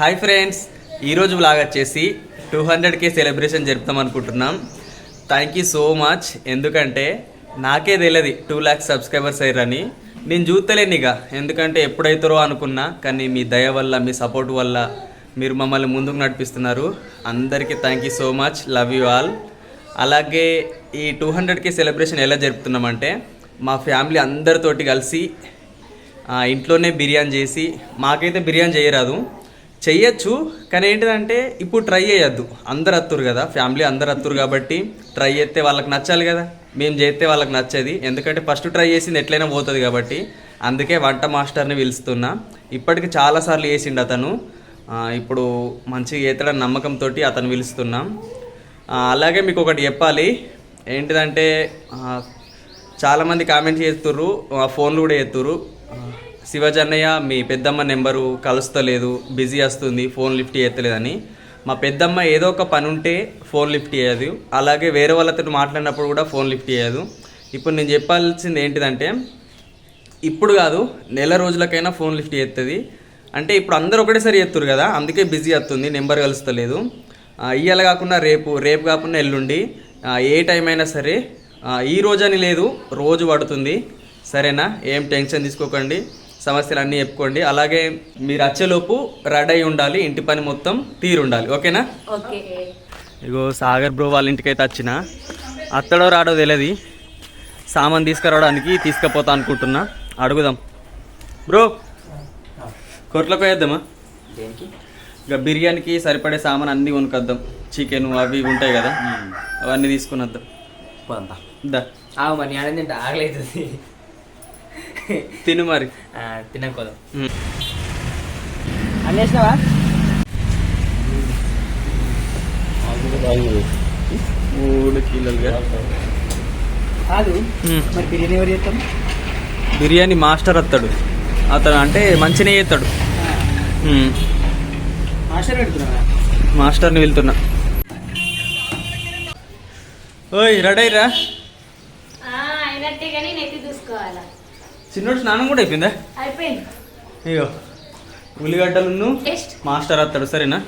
Hi friends ఈరోజు blog వచ్చేసి two హండ్రెడ్కే celebration జరుపుతాం అనుకుంటున్నాం. థ్యాంక్ యూ సో మచ్ ఎందుకంటే నాకే తెలియదు టూ ల్యాక్స్ సబ్స్క్రైబర్స్ అయ్యారని. నేను చూస్తలేను ఇక. ఎందుకంటే ఎప్పుడైతారో అనుకున్నా కానీ మీ దయ వల్ల మీ సపోర్ట్ వల్ల మీరు మమ్మల్ని ముందుకు నడిపిస్తున్నారు. అందరికీ thank you so much love you all అలాగే ఈ టూ హండ్రెడ్కి సెలబ్రేషన్ ఎలా జరుపుతున్నామంటే మా ఫ్యామిలీ అందరితోటి కలిసి ఇంట్లోనే బిర్యానీ చేసి మాకైతే బిర్యానీ చేయరాదు. చెయ్యొచ్చు కానీ ఏంటిదంటే ఇప్పుడు ట్రై చేయొద్దు. అందరు అత్తురు కదా ఫ్యామిలీ అందరు అత్తురు కాబట్టి ట్రై చేస్తే వాళ్ళకి నచ్చాలి కదా. మేము చేస్తే వాళ్ళకి నచ్చేది. ఎందుకంటే ఫస్ట్ ట్రై చేసింది ఎట్లయినా పోతుంది కాబట్టి. అందుకే వంట మాస్టర్ని పిలుస్తున్నా. ఇప్పటికి చాలాసార్లు వేసిండు అతను. ఇప్పుడు మంచిగా చేస్తాడని నమ్మకంతో అతను పిలుస్తున్నాం. అలాగే మీకు ఒకటి చెప్పాలి. ఏంటిదంటే చాలామంది కామెంట్స్ చేస్తుర్రు ఆ, ఫోన్లు కూడా చేస్తుర్రు. శివజన్నయ్య మీ పెద్దమ్మ నెంబరు కలుస్తలేదు బిజీ వస్తుంది ఫోన్ లిఫ్ట్ చేయట్లేదని. మా పెద్దమ్మ ఏదో ఒక పని ఉంటే ఫోన్ లిఫ్ట్ చేయదు. అలాగే వేరే వాళ్ళతో మాట్లాడినప్పుడు కూడా ఫోన్ లిఫ్ట్ చేయదు. ఇప్పుడు నేను చెప్పాల్సింది ఏంటిదంటే ఇప్పుడు కాదు నెల రోజులకైనా ఫోన్ లిఫ్ట్ చేస్తుంది అంటే ఇప్పుడు అందరూ ఒకటేసారి చేస్తారు కదా అందుకే బిజీ వస్తుంది నెంబర్ కలుస్తలేదు. ఇవాళ కాకుండా రేపు రేపు కాకుండా ఎల్లుండి ఏ టైం అయినా సరే ఈ రోజు అని లేదు రోజు పడుతుంది. సరేనా? ఏం టెన్షన్ తీసుకోకండి. సమస్యలు అన్నీ చెప్పుకోండి. అలాగే మీరు వచ్చేలోపు రెడీ అయి ఉండాలి ఇంటి పని మొత్తం తీరు ఉండాలి ఓకేనా? ఓకే. ఇగో సాగర్ బ్రో వాళ్ళ ఇంటికైతే వచ్చిన. అత్తడో రాడో తెలియదు సామాన్ తీసుకురావడానికి తీసుకుపోతా అనుకుంటున్నా. అడుగుదాం. బ్రో కొట్లకు వేద్దామా? దేనికి? ఇక బిర్యానీకి సరిపడే సామాన్ అన్నీ కొనుకొద్దాం చికెన్ అవి ఉంటాయి కదా. అవన్నీ తీసుకుని వద్దాం. దా. మరి ఆడ తింటే? అవుతుంది తిను మరి. తినకపోదాం. ఉమ్. అన్నేసినావా? మూడు కిలోలుగా కాదు. మరి బిర్యానీ ఎవరు చేస్తాం బిర్యానీ మాస్టర్ వస్తాడు అతను అంటే మంచిగా చేస్తాడు. మాస్టర్ పెడుతున్నావా? మాస్టర్ని వెళ్తున్నా. ఓయ్ రెడీ రా అయినట్టే కానీ నెత్తి చూసుకోవాలా చిన్నోడు స్నానం కూడా అయిపోయిందా? అయిపోయింది. ఇగో ఉల్లిగడ్డలు మాస్టర్ వస్తాడు సరేనా?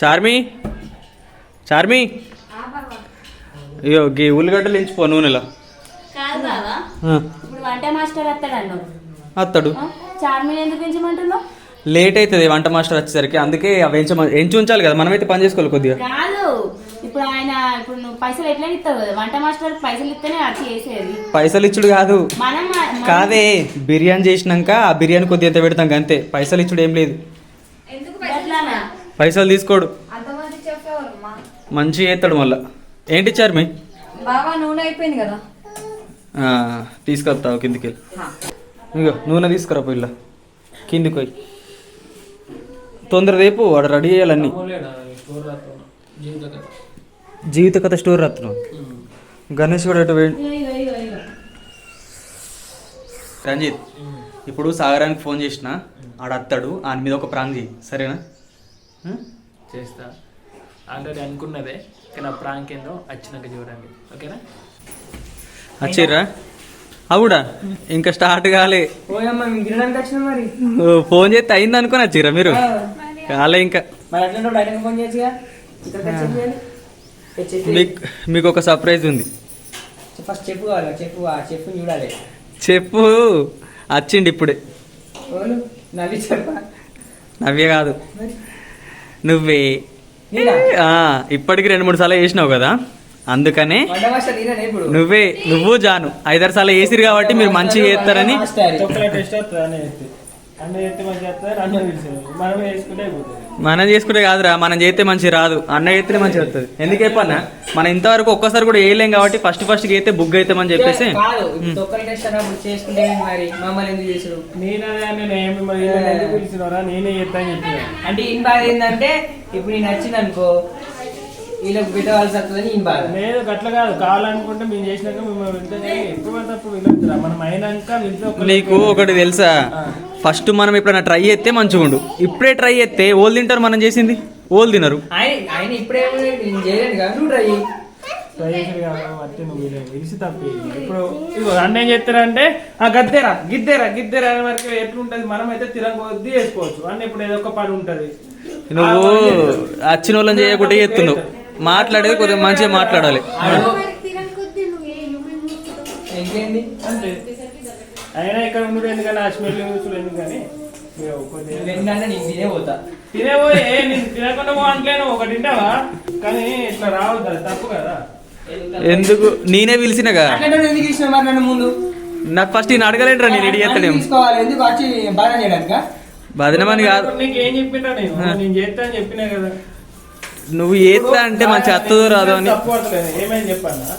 చార్మి? చార్మి? ఇగో గీ ఉల్లిగడ్డలు ఎంచిపో నూనెలో. వంట మాస్టర్? చార్మిన్ ఎందుకు పెంచమంటున్నావు లేట్ అవుతుంది వంట మాస్టర్ వచ్చేసరికి అందుకే అవి ఎంచ ఎంచి ఉంచాలి కదా మనమైతే పని చేసుకోవాలి కొద్దిగా. కాదు. ఇప్పుడు ఆయన ఇప్పుడు నువ్వు పైసలు ఎట్లా ఇస్తావు కదా? వంట మాస్టర్ పైసలు ఇస్తేనే వచ్చి చేసేది. పైసలు ఇచ్చుడు కాదు. మనం కాదే బిర్యానీ చేసినాక ఆ బిర్యానీ కొద్దిగా ఎంత పెడతాం అంతే పైసలు ఇచ్చుడు ఏం లేదు. పైసలు తీసుకోడు. మంచిగా చేస్తాడు మళ్ళా. ఏంటి చార్మి బాగా నూనె అయిపోయింది కదా? ఆ, తీసుకొస్తావు కిందికి ఇగో నూనె తీసుకురా పిల్ల కిందికి పోయి. తొందర రేపు వాడు రెడీ చేయాలన్నీ జీవిత కథ స్టోర్ రాత్రం గణేష్ కూడా అటు. రంజిత్ ఇప్పుడు సాగరానికి ఫోన్ చేసిన ఆడ అత్తాడు ఆయన మీద ఒక ప్రాంగ్ చేయి సరేనా? చేస్తా. ఆల్రెడీ అనుకున్నదే కానీ ఆ ప్రాంక్ ఏందో వచ్చినాక చూడండి ఓకేనా? వచ్చిర్రా అవుడా? ఇంకా స్టార్ట్ కాలే. ఫోన్ చేస్తే అయింది అనుకుని వచ్చిర్రా మీరు కాలే ఇంకా. మీకు మీకు ఒక సర్ప్రైజ్ ఉంది. ఫస్ట్ చెప్పు కావాలి? చెప్పు ఆ చెప్పు చూడాలి. చెప్పు. వచ్చిండి ఇప్పుడే. ఓలు నవ్వి చెప్పా. నవ్వే కాదు. నువ్వే. ఇప్పటికి రెండు మూడు సార్లు వేసినావు కదా. అందుకనే నువ్వే నువ్వు జాను. ఐదారు సార్లు వేసిరు కాబట్టి మీరు మంచిగా చేస్తారని మనం చేసుకుంటే కాదురా మనం చేస్తే మంచి రాదు. అన్న చేస్తేనే మంచిగా వస్తుంది. ఎందుకు చెప్పన్నా? మనం ఇంతవరకు ఒక్కసారి కూడా వేయలేం కాబట్టి ఫస్ట్ ఫస్ట్ అయితే బుక్ చెప్పేసి. మమ్మల్ని చేస్తా అని చెప్పిన. అంటే ఈయన బాధ ఏంటంటే ఇప్పుడు నేను వచ్చింది అనుకో వీళ్ళకి పెట్టవలసి వస్తుందని ఈయన బాధ. లేదు గట్ల కాదు. కావాలనుకుంటే మేము చేసినాక మేము వింటే ఎప్పుడు పడితే అప్పుడు వెళ్ళొద్దురా మనం అయినాక నీకు ఒకటి తెలుసా? ఫస్ట్ మనం ఎప్పుడైనా ట్రై చేస్తే మంచిగా ఉండు. ఇప్పుడే ట్రై చేస్తే ఓల్ తింటారు మనం చేసింది? ఓల్ తినరు. ఇప్పుడే అన్న ఏం చెప్తారంటే ఆ గద్దెరా గిద్దెరా గిద్దెరా అనే వరకు ఎట్లుంటది మనం అయితే తిరగ కొద్దీ వేసుకోవచ్చు అన్న ఇప్పుడు ఏదో ఒక పని ఉంటది. నువ్వు వచ్చిన వాళ్ళని చేయకుండా చేస్తున్నావు. మాట్లాడేది కొద్దిగా మంచిగా మాట్లాడాలి. అంతే. అయినా ఇక్కడ ఉండదు ఎందుకని? ఆ స్మెల్ చూసులు ఎందుకని? ఇగో కొద్దిగా ఎందుకంటే నీకు తినే పోతా. తినేపోయి నేను తినకుండా పోవట్లేను ఒకటి తింటావా? కానీ ఇట్లా రావద్దు అది తప్పు కదా. ఎందుకు? నేనే పిలిచినగా అట్లా ఎందుకు ఇష్టం మరి నన్ను ముందు? నాకు ఫస్ట్ నేను అడగలేంట్రా నేను ఇడి చేస్తాడేమో తీసుకోవాలి ఎందుకు వచ్చి బాగా చేయడానిక? బదనమని కాదు. నీకు ఏం చెప్పినా నేను? నేను చేస్తా అని చెప్పినా కదా. నువ్వు చేస్తా అంటే మంచి అత్తదో రాదో అని. చెప్పన్నా?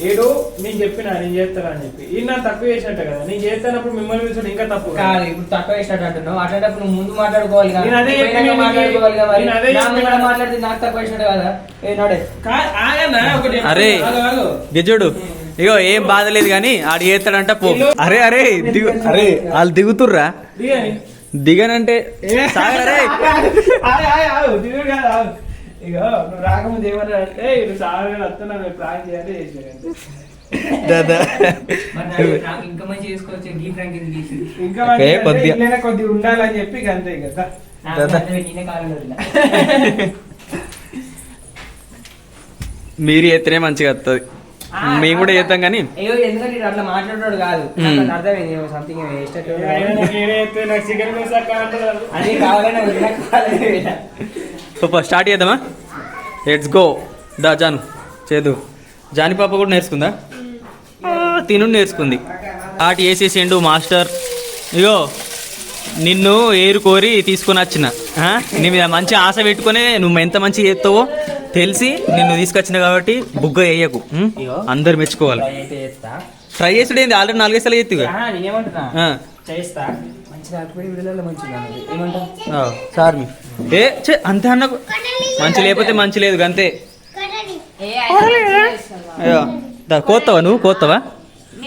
ఏడు నేను చెప్పినా నేను చేస్తాను అని చెప్పి. ఈ నా తక్కువ చేసినట్టే కదా. నేను చేస్తానప్పుడు మిమ్మల్ని పిలిచాడు ఇంకా తప్పు కదా. కాదు ఇప్పుడు తక్కువ ఇష్టం అంటున్నావు. అట్లాంటప్పుడు నువ్వు ముందు మాట్లాడుకోవాలి కదా. మాట్లాడుకోవాలి కదా మాట్లాడితే నాకు తక్కువ ఇష్టం కదా. ఏ నడే. కా- ఆగన్నా, ఒకటి చెప్తున్నా. అరే. గెజోడు ఇగో ఏం బాధ లేదు కానీ ఆడు చేస్తాడంట పో. అరే అరే దిగు. అరే వాళ్ళు దిగుతుర్రా. దిగని. దిగనంటే సాగరే. నువ్వు రాకముందు ఏమన్నా అంటే ఇటు సార్ గారు వస్తున్నాను ప్లాన్ చేయాలి చేసినా దాదా ఇంకా మంచి చేసుకోవచ్చు గీ ఫ్రాంక్ కొద్దిగా. ఉండాలని చెప్పి ఇక అంతే కదా. మీరు చేస్తేనే మంచిగా వస్తుంది మేము కూడా చేస్తాం కానీ. ఎందుకంటే అట్లా మాట్లాడేవాడు కాదు. అర్థమైంది సంథింగ్ అది. సూపర్ స్టార్ట్ చేద్దామా? లెట్స్ గో దా జాను చేదు. జాని పాప కూడా నేర్చుకుందా? తిను నేర్చుకుంది. Start చేసేసిండు master. ఇగో నిన్ను ఏరు కోరి తీసుకొని వచ్చిన? నీ మీద మంచి ఆశ పెట్టుకొని నువ్వు ఎంత మంచి చేస్తావో తెలిసి నిన్ను తీసుకొచ్చిన కాబట్టి బుగ్గ వేయకు? అందరు మెచ్చుకోవాలి. ట్రై చేసుడు ఏంది? ఆల్రెడీ నాలుగైదు సార్లు చేతిగా ఆహా, నేనేమంటున్నా చేస్తా. సార్ మీ ఏ చే అంతే అన్న మంచి లేకపోతే మంచి లేదు అంతే అయ్యో నువ్వు? కోత్తవా?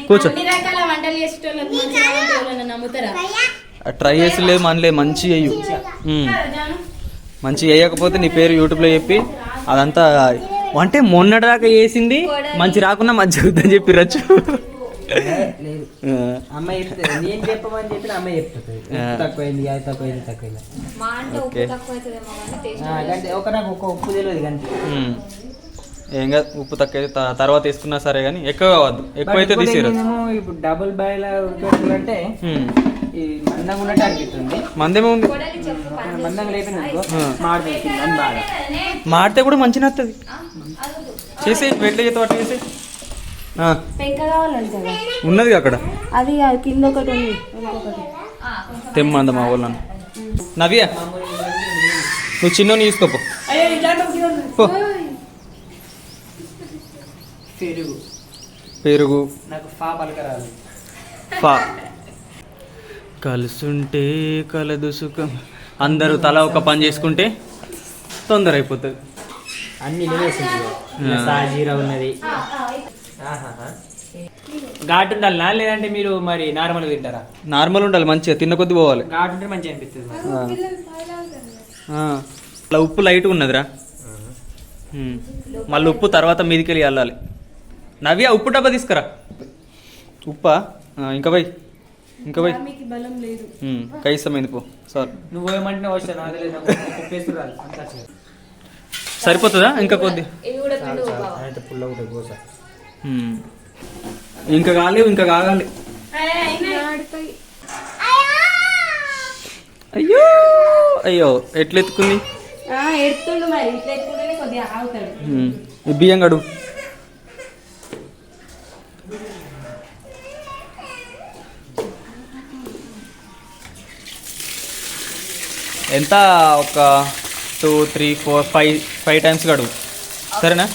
కూర్చో. మంచిగా ట్రై చేసి లేదు మంచి అయ్యు మంచి వేయకపోతే నీ పేరు యూట్యూబ్లో చెప్పి అదంతా అంటే మొన్నటిదాకా వేసింది మంచి రాకున్నా మంచి అవుతుందని చెప్పి రచ్చు. లేదు అమ్మ చెప్తుంది నేను చెప్పమని చెప్పిన అమ్మ చెప్తుంది. ఆ. ఉప్పు తక్కువైంది అది తక్కువైంది తక్కువైంది. మా అంటే ఉప్పు ఓకే. తక్కువ అవుతుందేమో కానీ టేస్ట్ ఆ, అంటే ఒక నాకు ఒక ఉప్పు తెలియదు కానీ ఏం కాదు ఉప్పు తక్కువ తర్వాత వేసుకున్నా సరే కానీ ఎక్కువ కావద్దు. ఎక్కువ అయితే ఇప్పుడు డబుల్ బాయిల్ అంటే ఈ మందంగా ఉన్నట్టు అనిపిస్తుంది మందేమో ఉంది. మందంగా అని బాగా. మాడితే కూడా మంచిగా వస్తుంది చేసి వెట్ల చేత పట్టు చేసి ఆ, పెంక కావాలంటే ఉన్నది అక్కడ. అది కింద ఒకటి ఉంది ఇంకొకటి తెమ్మంద మా వాళ్ళని? నవ్య నువ్వు చిన్న తీసుకోపో పో. పెరుగు. పెరుగు. నాకు ఫా పలకరాదు. ఫా. కలుసుంటే కలదు సుఖం. అందరూ తల ఒక పని చేసుకుంటే తొందర అయిపోతుంది అన్ని ఉన్నది. ఘాటు ఉండాలా లేదంటే మీరు మరి నార్మల్ తింటారా? నార్మల్ ఉండాలి మంచిగా తిన్న కొద్ది పోవాలి. ఘాటు ఉంటే మంచిగా అనిపిస్తుంది మరి. ఆ. ఆ. అలా ఉప్పు లైట్గా ఉన్నదిరా. ఉమ్. మళ్ళీ ఉప్పు తర్వాత మీదికి వెళ్ళి వెళ్ళాలి నవ్య ఉప్పు డబ్బా తీసుకురా. ఉప్పా? ఆ, ఇంకా పోయి. ఇంకా పోయి. బలం లేదు ఉమ్, కైసమైంది పో. సార్. నువ్వు ఏమంటే వచ్చా నాకు తెలియదు. నాకు ఉప్పు వేస్తే రాదు. అంతా వచ్చేది. సరిపోతుందా? ఇంకా కొద్ది. ఇవి కూడా పిండి బావ. అయితే పుల్ల ఉమ్. ఇంకా కాలేవు ఇంకా కాగాలి. అయ్యో! అయ్యో ఎట్లా ఎత్తుకుంది ఎడుతుండు మరి. ఇట్లా ఎత్తుకుంటేనే కొద్దిగా ఆగుతాడు. ఉమ్. ఈ బియ్యం గడు ఎంత? ఒక two three four five five times గడువు సరేనా?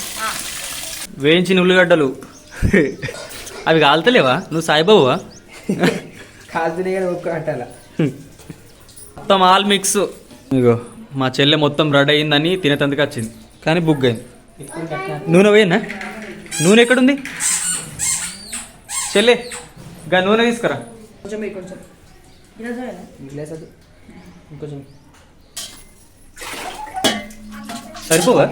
వేయించిన ఉల్లిగడ్డలు. అవి కాలుతలేవా? నువ్వు సాయిబాబువా? కాల్తునే కానీ ఒక్క అంటాల? మొత్తం ఆల్ మిక్స్. ఇగో మా చెల్లె మొత్తం రెడీ అయిందని తినేతందుకు వచ్చింది. కానీ బుక్ అయింది. నూనె పోయినా నూనె ఎక్కడుంది? చెల్లె గా నూనె తీసుకురా. కొంచెం కొంచెం. సరిపోవా?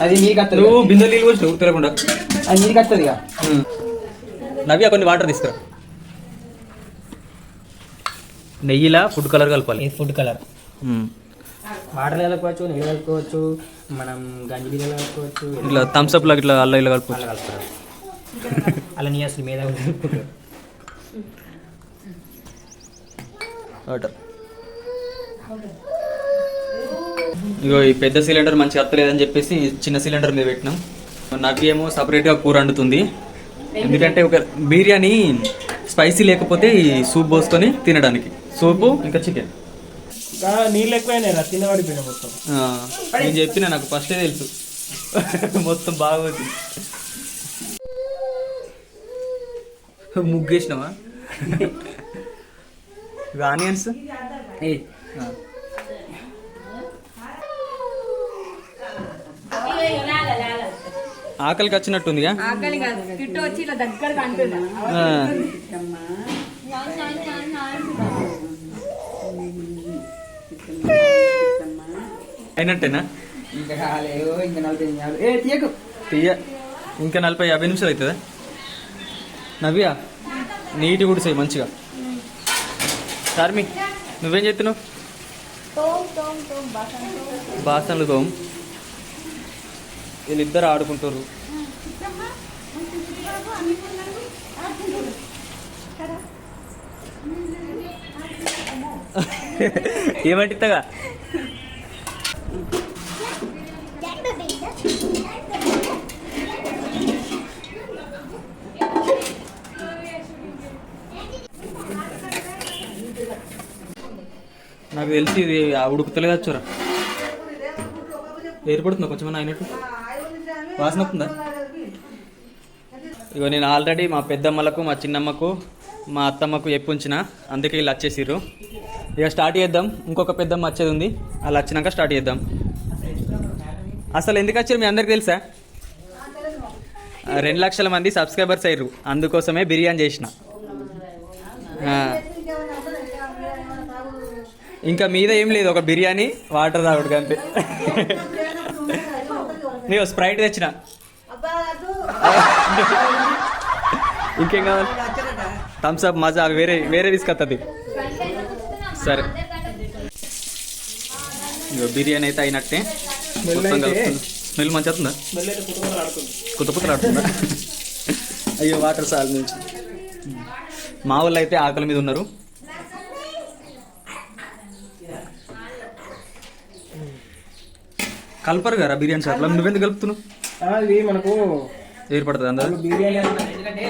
అది నీకు వస్తుంది నువ్వు బిందెలు నీళ్ళు పోసినావు తిరగకుండా అది నీకు వస్తుంది ఇక. నవ్య కొన్ని వాటర్ తీసుకురా. నెయ్యిలా ఫుడ్ కలర్ కలపాలి. Food colour. వాటర్ కలుపుకోవచ్చు నీళ్ళు కలుపుకోవచ్చు మనం గంజి బియ్యం కలుపుకోవచ్చు ఇట్లా థమ్స్ అప్ లాగా ఇట్లా అల్ల ఇలా కలుపు అలా కలుపుతారు? అలా నీ అసలు మీద వాటర్. ఇగో ఈ పెద్ద సిలిండర్ మంచిగా అత్తలేదని చెప్పేసి చిన్న సిలిండర్ మీద పెట్టినాం. నవ్య ఏమో సపరేట్గా కూర వండుతుంది. ఎందుకంటే ఒక బిర్యానీ స్పైసీ లేకపోతే ఈ సూప్ పోసుకొని తినడానికి. సూపు ఇంకా చికెన్. నీళ్ళు ఎక్కువైనా మొత్తం. నేను చెప్పిన నాకు ఫస్టే తెలుసు. మొత్తం బాగా వచ్చింది ముగ్గేసినావా ఆనియన్స్? ఏయ్, ఆకలికి వచ్చినట్టుందిగా? ఆకలి కాదు కిట్టు వచ్చి ఇలా దగ్గర కంటున్నా ఆ. అయినట్టేనా ఇంకా నలభై నిమిషాలు. ఏ తీయకు. తీయ. ఇంకా నలభై యాభై నిమిషాలు అవుతుందా? నవ్య నీటి గుడిసాయి మంచిగా. చార్మి నువ్వేం చెప్తున్నావు బాసనలు తోం. వీళ్ళిద్దరు ఆడుకుంటారు. ఏమంటిగా నాకు తెలిసి ఇది ఆ ఉడుకుతలేదు వచ్చారా? ఏర్పడుతుందా కొంచెం అయినట్టు? వాసన వస్తుందా? ఇగో నేను ఆల్రెడీ మా పెద్దమ్మలకు మా చిన్నమ్మకు మా అత్తమ్మకు ఎప్పించిన అందుకే వీళ్ళు వచ్చేసిర్రు. ఇక స్టార్ట్ చేద్దాం. ఇంకొక పెద్దమ్మ వచ్చేది ఉంది వాళ్ళు వచ్చినాక స్టార్ట్ చేద్దాం. అసలు ఎందుకు వచ్చారు మీ అందరికి తెలుసా? రెండు లక్షల మంది సబ్స్క్రైబర్స్ అయ్యారు. అందుకోసమే బిర్యానీ చేసిన. ఇంకా మీద ఏం లేదు. ఒక బిర్యానీ వాటర్ తాగుడు అంతే నేను స్ప్రైట్ తెచ్చిన. ఇంకేం కావాలి? థమ్స్ అప్ మజా అవి వేరే వేరే తీసుకొస్తుంది సరే ఇగో బిర్యానీ అయితే అయినట్టే. స్మెల్ కుటుంబాలు ఆడుతుంది కొత్త కొత్తలు ఆడుతుందా. అయ్యో వాటర్ సాల్ నుంచి. మా వాళ్ళు అయితే ఆకలి మీద ఉన్నారు. కలపరు కదా బిర్యానీ షాప్లో నువ్వెందుకు కలుపుతున్నావు? అది మనకు ఏర్పడుతుంది అందరూ బిర్యానీ అన్నమాట. ఎందుకంటే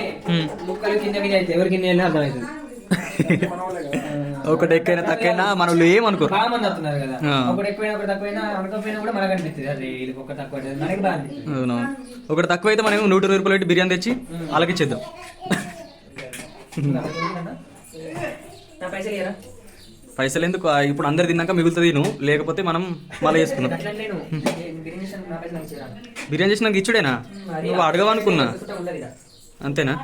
ముక్కలు కింద మీద అయితే ఎవరికి నేను అర్థమవుతుంది ఒకటి ఎక్కువైనా తక్కువైనా మనల్ని ఏమనుకోరు. బాగా మంది వస్తున్నారు కదా. ఆ. ఒకటి ఎక్కువైనా ఒకటి తక్కువైనా అనకపోయినా కూడా మనకు అనిపిస్తుంది. అరే ఇది ఒక తక్కువ మనకి బాగా అవునవును ఒకటి తక్కువ అయితే మనం నూట ఇరవై రూపాయలు పెట్టి బిర్యానీ తెచ్చి ఇచ్చేద్దాం. నా పైసలు ఇయ్యరా? పైసలు ఎందుకు? ఇప్పుడు అందరు తిన్నాక మిగులుతుంది నువ్వు లేకపోతే మనం మళ్ళీ చేసుకుందాం. అట్లా నేను బిర్యానీ నాకు చేసినాక ఇచ్చుడేనా? నువ్వు అడగవనుకున్నా. అంతేనా?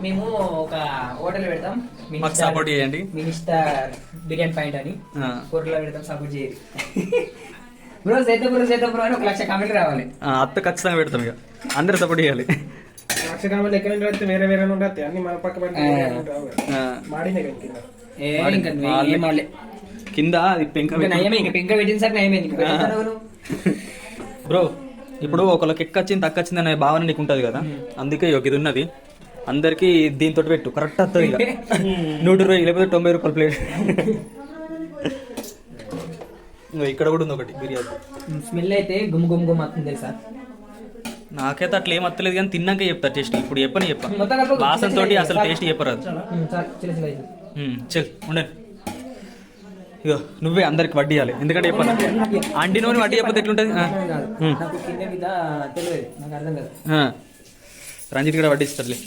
మేము ఒక హోటల్ పెడతాం. మాకు సపోర్ట్ చేయండి. మినిస్టర్ బిర్యానీ పాయింట్ అని. కూరలో పెడతాం సపోర్ట్ చేయాలి బ్రో సేత బ్రో సేత బ్రో అని ఒక లక్ష కామెంట్ రావాలి. అత్త ఖచ్చితంగా పెడతాం ఇక. అందరు సపోర్ట్ చేయాలి. అక్షరాలు ఎక్కడ నుండి వస్తే వేరే వేరే వస్తాయి అన్ని మన పక్క పక్క ఆ, మాడినే కదా కింద అది పెంక పెంక సార్. బ్రో ఇప్పుడు ఒకళ్ళకి ఎక్క వచ్చింది తక్కువ వచ్చింది అనే భావన నీకు ఉంటుంది కదా అందుకే ఇది ఉన్నది. అందరికి దీంతో పెట్టు కరెక్ట్ వస్తుంది ఇక నూట ఇరవై లేకపోతే తొంభై రూపాయల ప్లేట్. ఇక్కడ కూడా ఉంది ఒకటి బిర్యానీ. స్మెల్ అయితే గుమ్ గుమ్ గుమ్ వస్తుంది తెలుసా? నాకైతే అట్లా ఏం వస్తలేదు కానీ తిన్నాక చెప్తా టేస్ట్. ఇప్పుడు చెప్పని చెప్పా. వాసన తోటి అసలు టేస్ట్ చెప్పరాదు. చాలు, ఉండండి ఇగో నువ్వే అందరికి వడ్డీ ఇవ్వాలి ఎందుకంటే చెప్పాలి. అండి నూనె వడ్డీ చెప్పతే ఎట్లుంటుంది? రంజిత్ కూడా వడ్డీ ఇస్తారులే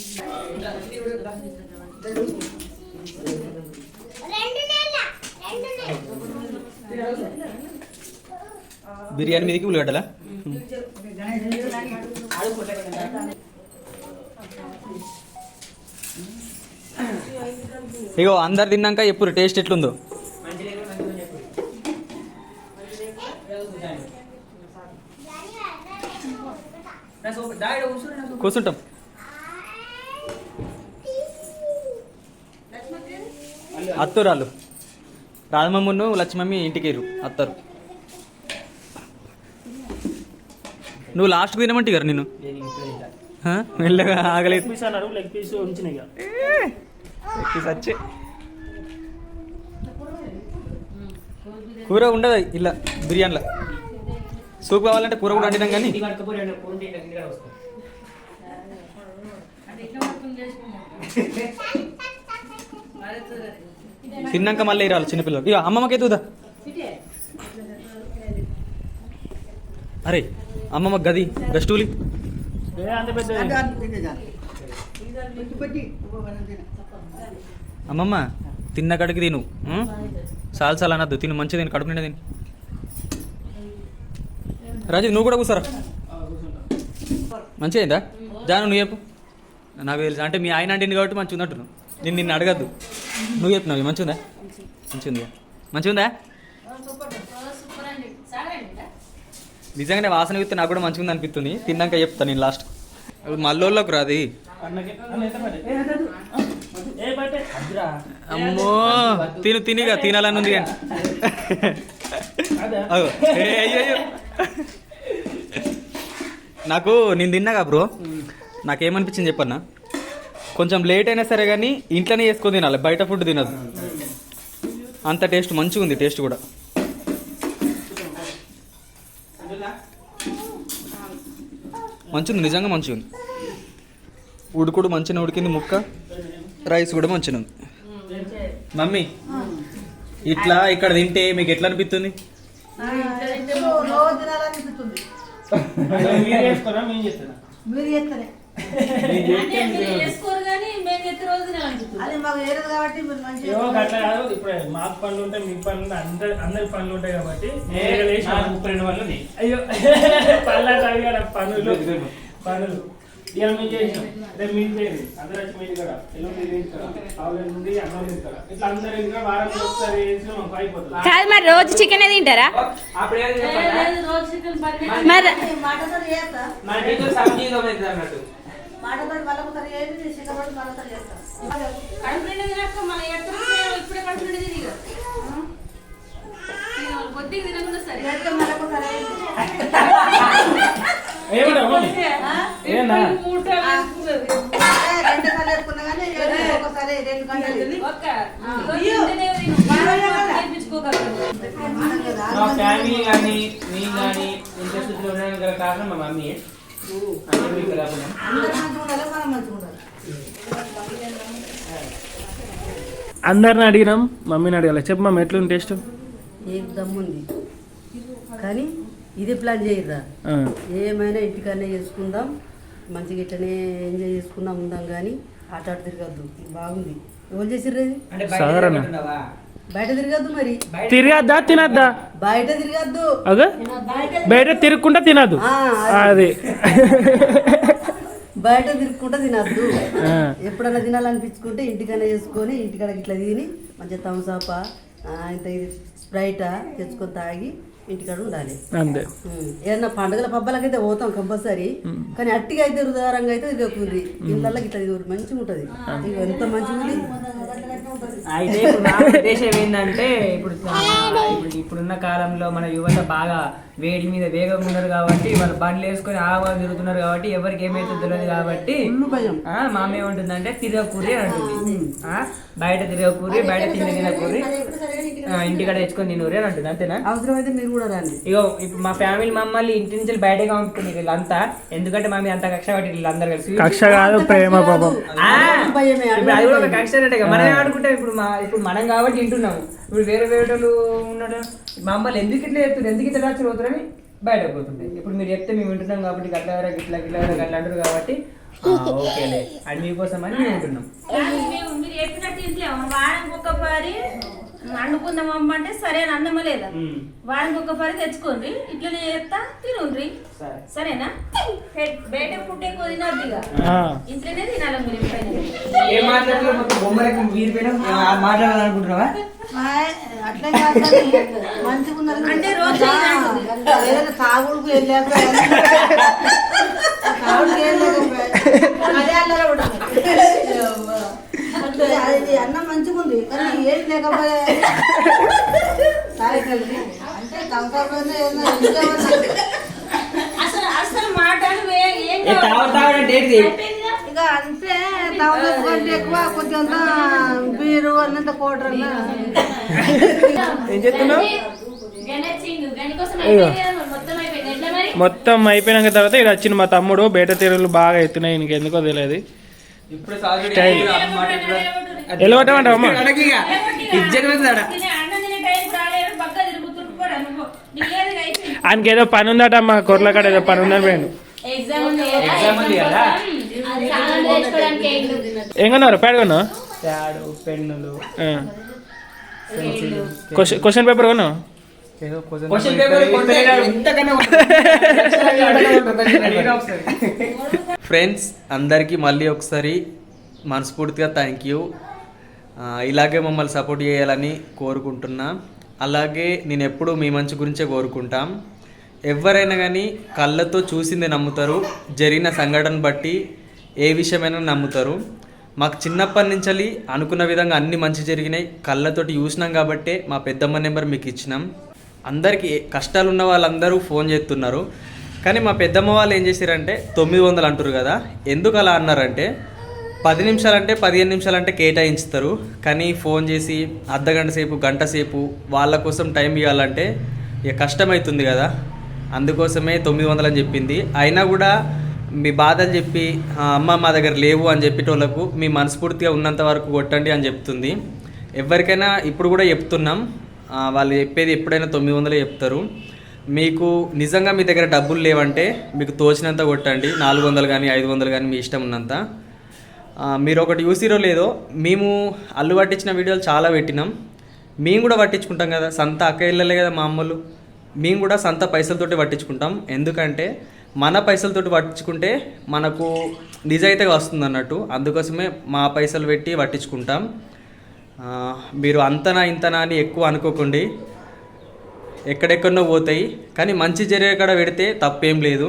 బిర్యానీ మీదకి ఉల్లిగడ్డలా? ఇగో అందరు తిన్నాక ఎప్పుడు టేస్ట్ ఎట్లుందో. కూర్చుంటాం. అత్తరు వాళ్ళు రాజమమ్మును లక్ష్మమ్మి ఇంటికి అత్తరు. నువ్వు లాస్ట్కి తినమంటే గారు నేను? మెల్లగా ఆగలేదు. లెగ్ పీస్ ఇక. సచ్చే. కూర ఉండదు ఇలా బిర్యానీలో. సూప్ కావాలంటే కూర కూడా వండినాం కానీ. తిన్నాక మళ్ళీ రాలి చిన్నపిల్లలు. ఇక అమ్మమ్మకి ఎత్తుదా అరే అమ్మమ్మ గది గస్టూలి ఏ అంత పెద్ద అమ్మమ్మ తిన్న కడికి తిను ఉం? అనద్దు తిను మంచిగా తిను కడుపు నిండా తిను. రాజు నువ్వు కూడా కూర్చోరా. మంచిగా అయిందా? జాను నువ్వు చెప్పు. నాకు తెలుసు అంటే మీ ఆయన అంటే కాబట్టి మంచిగా ఉన్నట్టు నేను నిన్ను అడగద్దు. నువ్వు చెప్పు నవ్వు మంచిగా ఉందా మంచిగా ఉందా మంచిగా ఉందా నిజంగానే వాసన చూస్తే నాకు కూడా మంచిగా ఉంది అనిపిస్తుంది. తిన్నాక చెప్తాను నేను లాస్ట్. మల్లోళ్ళకు రాది. అమ్మో తిను తినిగా తినాలని ఉంది కానీ. నాకు నేను తిన్నాగా బ్రో. నాకేమనిపించింది చెప్పన్నా? కొంచెం లేట్ అయినా సరే కానీ ఇంట్లోనే చేసుకొని తినాలి బయట ఫుడ్ తినదు. అంత టేస్ట్ మంచిగా ఉంది టేస్ట్ కూడా. మంచిగా నిజంగా మంచిగా ఉంది ఉడుకుడు మంచిగా ఉడికింది ముక్క. రైస్ కూడా మంచిగా ఉంది మమ్మీ ఇట్లా ఇక్కడ తింటే మీకు ఎట్లా అనిపిస్తుంది? మాకు ఏరదు కాబట్టి మీరు మంచిగా ఏవో అట్లా కాదు ఇప్పుడు మాకు పనులు ఉంటాయి మీ పనులు అందరి అందరి పనులు ఉంటాయి కాబట్టి ముప్పై రెండు. అయ్యో పనులు కదా పనులు పనులు. ఇవాళ మేము చేసినాం రేపు మీరు చేయండి అందరూ వచ్చి మీ ఇక్కడ ఎల్లుండి ఇది ఇక్కడ ఆవుల నుండి అన్నం ఇక్కడ ఇట్లా అందరి ఇక్కడ వారం ఒకసారి చేసినా మాకు అయిపోతుంది. కాదు మరి రోజు చికెన్ తింటారా? అప్పుడు ఏం చెప్పాలా? రోజు చికెన్ మరి మాటతో చేస్తా? మన టీచర్ సంగీతం అవుతుంది అన్నట్టు. మాటతో మళ్ళొకసారి చేసి సిద్ధపడి మళ్ళొకసారి చేస్తా. కడుపు నిండా తినక మన ఎక్కడ ఇప్పుడే కడుపు నిండా తిని ఇక. తినాలి, కొద్దిగా తినకుండా సరే. మా ఫ్యామిలీ కానీ మేము కానీ ఉండడానికి గల కారణం మా మమ్మీ. అందరూ ఉండాలి అందరిని అడిగినాం మమ్మీని అడగాలి. చెప్పు మమ్మీ ఎట్లుంది టేస్ట్? ఏం దమ్ముంది కానీ ఇది ప్లాన్ చేయరా ఏమైనా ఇంటికనే చేసుకుందాం మంచిగా ఇట్లనే ఎంజాయ్ చేసుకుందాం ఉందాం కానీ ఆట ఆట తిరగద్దు. బాగుంది. ఎవరు చేసిర్రు సాధారణ. బయట తిరగద్దు మరి. తిరగద్దా తినద్దా? బయట తిరగద్దు. అదే? బయట తిరగకుండా తినద్దు ఆ, అది. బయట తిరుగుకుంటా తినద్దు. ఆ. ఎప్పుడైనా తినాలనిపించుకుంటే ఇంటికనే చేసుకొని ఇంటికాడ ఇట్లా తిని మంచిగా థమ్స్అప్ ఇంత ఇది. స్ప్రైట్ తెచ్చుకొని తాగి ఇంటికాడ ఉండాలి. అంతే. ఏదన్నా పండుగల పబ్బలకైతే పోతాం కంపల్సరీ. కానీ అట్టిగా అయితే ఉదారంగా అయితే తిరగకుంది ఇళ్ళకి ఇట్లా తిరగదు మంచిగా ఉంటది. ఇక ఎంత మంచిగా ఉంది? అయితే ఇప్పుడు నా ఉద్దేశం ఏంటంటే ఇప్పుడు ఇప్పుడున్న కాలంలో మన యువత బాగా వేడి మీద వేగంగా ఉన్నారు కాబట్టి వాళ్ళు బండ్లు వేసుకొని ఆగా తిరుగుతున్నారు కాబట్టి ఎవరికి ఏమైతే తెలియదు కాబట్టి భయం. ఆ, మా అమ్మ ఏమంటుందంటే తిరగకూరి అని అంటుంది. ఆ, బయట తిరగకూరి బయట తిండి తినకూరి ఆ, ఇంటికాడ తెచ్చుకొని తినూరి అని అంటుంది అంతేనా? అవసరమైతే మీరు కూడా రండి. ఇగో ఇప్పుడు మా ఫ్యామిలీ మమ్మల్ని ఇంటి నుంచి బయటగా పంపుతుంది వీళ్ళంతా. ఎందుకంటే మమ్మీ అంత కక్ష పట్టి వీళ్ళందరూ కలిసి. కక్ష కాదు ప్రేమ పాపం. ఇప్పుడు అది కూడా కక్ష అన్నట్టుగా. మనం ఏమనుకుంటాం ఇప్పుడు మా ఇప్పుడు మనం కాబట్టి వింటున్నాము. ఇప్పుడు వేరే వేరే వాళ్ళు ఉన్నాడు మా అమ్మలు ఎందుకు ఇట్లా చెప్తున్నారు? ఎందుకు ఇట్లా రాత్రి పోతున్నారని బయటకు పోతుంటాయి ఇప్పుడు మీరు చెప్తే మేము వింటున్నాం కాబట్టి గట్ల గిట్ల వరకు అట్లా అంటారు కాబట్టి ఓకేలే. అది మీకోసం అని మేము మేము మీరు చెప్పినట్టు ఇంట్లో వారానికి ఒక పరి వండుకుందాం అమ్మ అంటే సరే అని అన్నమా లేదా? వారానికి ఒక పరి తెచ్చుకోండి ఇట్లనే చేస్తా తినుండ్రి. సరే. సరేనా? బయట- ఫుడ్ ఎక్కువ తినద్దు ఇక. ఇంట్లోనే తినాలి మీరు ఎప్పుడైనా. ఏం మాట్లాడుతున్నారు మొత్తం మాట్లాడాలనుకుంటున్నావా? అంటే రోజు తాగుడుకు వెళ్ళాక ఆవిడకి ఏం లేకపోయా. అదే అల్లరి కూడా. అంటే అది అన్నం మంచిగా ఉంది కానీ ఏం లేకపోయా. అంటే. అసలు అసలు మాటలు ఏం. ఇక అంతే ఎక్కువ కొంచెం బీరు అన్నంత చెప్తున్నావు మొత్తం అయిపోయినాక తర్వాత ఇక్కడ వచ్చిన మా తమ్ముడు బయట తీరులు బాగా ఎత్తున్నాయి ఇంకెందుకో తెలియదు స్టైల్. అమ్మ? అయిపోయింది. ఆయనకి ఏదో పని ఉందట అమ్మ కొర్ల కాడ ఏదో పని ఉందని పోయాను. ఏం కొన్నారు ప్యాడ్ కొన్నావు? పెన్నులు. క్వశ్చన్ క్వశ్చన్ పేపర్ కొన్నావు? ఫ్రెండ్స్ అందరికీ మళ్ళీ ఒకసారి మనస్ఫూర్తిగా థ్యాంక్ యూ ఇలాగే మమ్మల్ని సపోర్ట్ చేయాలని కోరుకుంటున్నా. అలాగే నేను ఎప్పుడూ మీ మంచి గురించే కోరుకుంటాం. ఎవరైనా కానీ కళ్ళతో చూసిందే నమ్ముతారు. జరిగిన సంఘటన బట్టి ఏ విషయమైనా నమ్ముతారు. మాకు చిన్నప్పటి నుంచి అనుకున్న విధంగా అన్ని మంచి జరిగినాయి. కళ్ళతోటి చూసినాం కాబట్టే మా పెద్దమ్మ నెంబర్ మీకు ఇచ్చినాం. అందరికీ కష్టాలు ఉన్న వాళ్ళందరూ ఫోన్ చేస్తున్నారు. కానీ మా పెద్దమ్మ వాళ్ళు ఏం చేశారంటే తొమ్మిది వందలు అంటారు కదా. ఎందుకు అలా అన్నారంటే పది నిమిషాలంటే పదిహేను నిమిషాలంటే కేటాయించుతారు. కానీ ఫోన్ చేసి అర్ధగంట సేపు గంట సేపు వాళ్ళ కోసం టైం ఇవ్వాలంటే ఇక కష్టమవుతుంది కదా. అందుకోసమే తొమ్మిది వందలు అని చెప్పింది. అయినా కూడా మీ బాధలు చెప్పి అమ్మ మా దగ్గర లేవు అని చెప్పేటోళ్ళకు మీ మనస్ఫూర్తిగా ఉన్నంత వరకు కొట్టండి అని చెప్తుంది. ఎవరికైనా ఇప్పుడు కూడా చెప్తున్నాం. వాళ్ళు చెప్పేది ఎప్పుడైనా తొమ్మిది వందలే చెప్తారు. మీకు నిజంగా మీ దగ్గర డబ్బులు లేవంటే మీకు తోచినంత కొట్టండి. నాలుగు వందలు కానీ ఐదు వందలు కానీ మీ ఇష్టం ఉన్నంత. మీరు ఒకటి చూసిరో లేదో మేము అల్లు పట్టించిన వీడియోలు చాలా పెట్టినాం. మేము కూడా పట్టించుకుంటాం కదా సంత అక్క ఇళ్ళలే కదా మా అమ్మలు. మేము కూడా సంత పైసలతోటి పట్టించుకుంటాం. ఎందుకంటే మన పైసలతోటి పట్టించుకుంటే మనకు నిజాయితీగా వస్తుంది అన్నట్టు. అందుకోసమే మా పైసలు పెట్టి పట్టించుకుంటాం. మీరు అంతనా ఇంతనా అని ఎక్కువ అనుకోకండి. ఎక్కడెక్కడో పోతాయి. కానీ మంచి జరిగే కాడ పెడితే తప్పేం లేదు.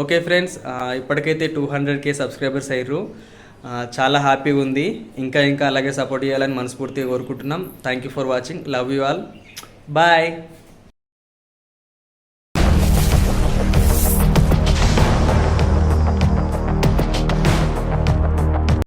ఓకే ఫ్రెండ్స్ ఇప్పటికైతే టూ హండ్రెడ్ కే సబ్స్క్రైబర్స్ అయ్యారు చాలా హ్యాపీగా ఉంది. ఇంకా ఇంకా అలాగే సపోర్ట్ చేయాలని మనస్ఫూర్తిగా కోరుకుంటున్నాం. Thank you for watching love you all bye